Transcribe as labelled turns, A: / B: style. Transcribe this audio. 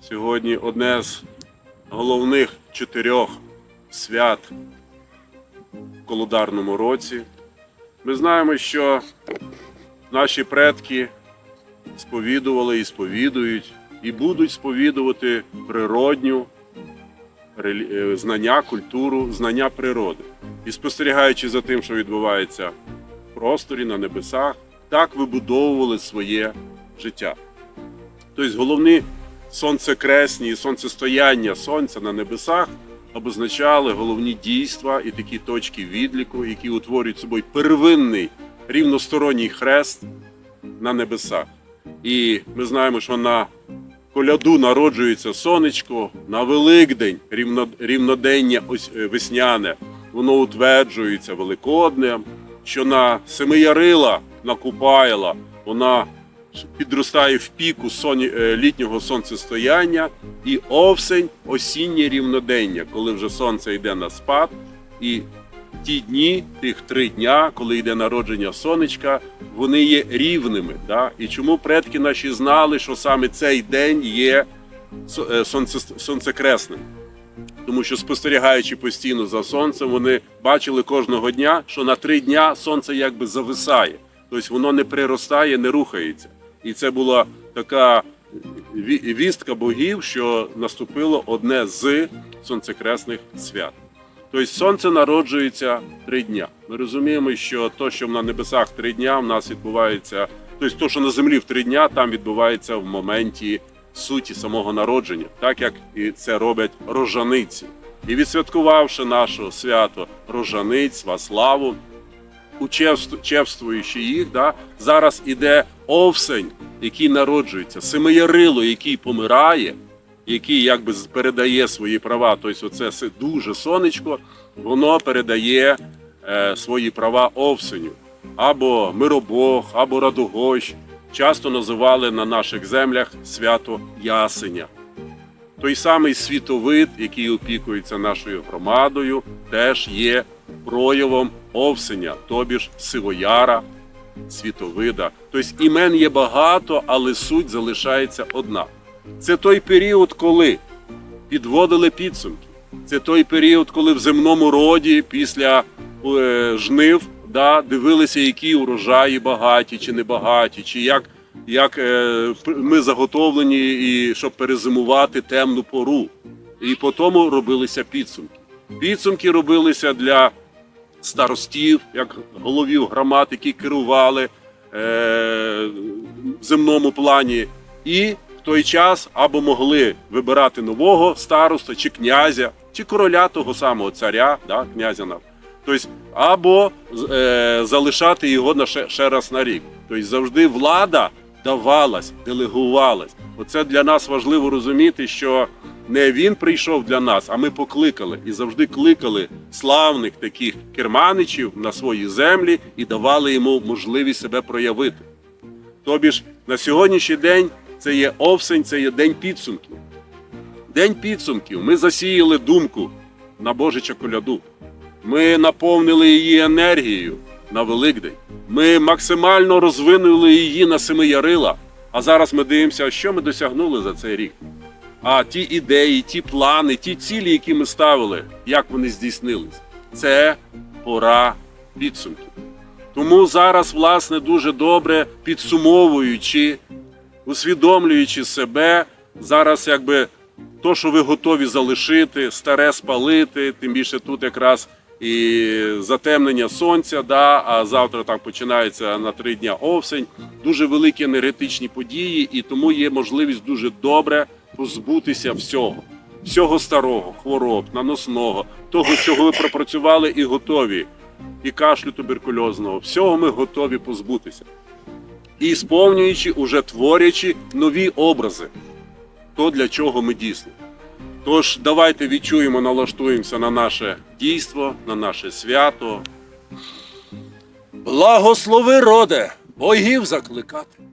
A: Сьогодні одне з головних чотирьох свят в колударному році. Ми знаємо, що наші предки сповідували і сповідують, і будуть сповідувати природню е, знання, культуру, знання природи. І спостерігаючи за тим, що відбувається в просторі, на небесах, так вибудовували своє життя. Тобто головні сонцекресні і сонцестояння сонця на небесах обозначали головні дійства і такі точки відліку, які утворюють собою первинний рівносторонній хрест на небесах. І ми знаємо, що на коляду народжується сонечко, на Великдень рівно, рівнодення ось, е, весняне, воно утверджується великоднем, що на Семиярила, на Купайла, вона підростає в піку соні, е, літнього сонцестояння, і овсень осіннє рівнодення, коли вже сонце йде на спад, і ті дні, тих три дня, коли йде народження сонечка, вони є рівними. Да? І чому предки наші знали, що саме цей день є е, сонце, сонцекресним? Тому що спостерігаючи постійно за сонцем, вони бачили кожного дня, що на три дня сонце якби зависає, тобто воно не приростає, не рухається. І це була така вістка богів, що наступило одне з сонцекресних свят. Тобто сонце народжується три дня. Ми розуміємо, що то, що на небесах три дня, в нас відбувається, тобто то, що на землі в три дня, там відбувається в моменті суті самого народження, так як і це роблять рожаниці. І відсвяткувавши наше свято рожаниць, во славу, учевству- чевствуючи їх, да, зараз іде овсень, який народжується, семиярило, який помирає, який якби передає свої права. Тобто, оце дуже сонечко, воно передає е, свої права овсеню. Або Миробог, або Радогощ. Часто називали на наших землях свято Ясеня. Той самий світовид, який опікується нашою громадою, теж є проявом овсеня, тобі ж сивояра, світовида. Тобто імен є багато, але суть залишається одна. Це той період, коли підводили підсумки. Це той період, коли в земному роді після е, жнив да, дивилися, які урожаї багаті чи не багаті, чи як, як е, ми заготовлені, і щоб перезимувати темну пору. І по тому робилися підсумки. Підсумки робилися для старостів, як головів громад, які керували е, в земному плані, і в той час або могли вибирати нового староста, чи князя, чи короля того самого царя, да, князя нам. Тобто, або е, залишати його на ще, ще раз на рік. Тобто завжди влада давалась, делегувалась. Оце для нас важливо розуміти, що не він прийшов для нас, а ми покликали і завжди кликали славних таких керманичів на свої землі і давали йому можливість себе проявити. Тобі ж на сьогоднішній день це є овсень, це є день підсумків. День підсумків. Ми засіяли думку на Божича коляду. Ми наповнили її енергією на Великдень. Ми максимально розвинули її на Семиярила. А зараз ми дивимося, що ми досягнули за цей рік. А ті ідеї, ті плани, ті цілі, які ми ставили, як вони здійснились, це пора підсумків. Тому зараз, власне, дуже добре підсумовуючи, усвідомлюючи себе, зараз якби то, що ви готові залишити, старе спалити, тим більше тут якраз і затемнення сонця, да, а завтра там починається на три дня овсень. Дуже великі енергетичні події, і тому є можливість дуже добре позбутися всього. Всього старого, хвороб, наносного, того, чого ви пропрацювали і готові, і кашлю туберкульозного, всього ми готові позбутися. І сповнюючи, уже творячи нові образи, то для чого ми дійсно. Тож давайте відчуємо, налаштуємося на наше дійство, на наше свято. Благослови роде, богів закликати.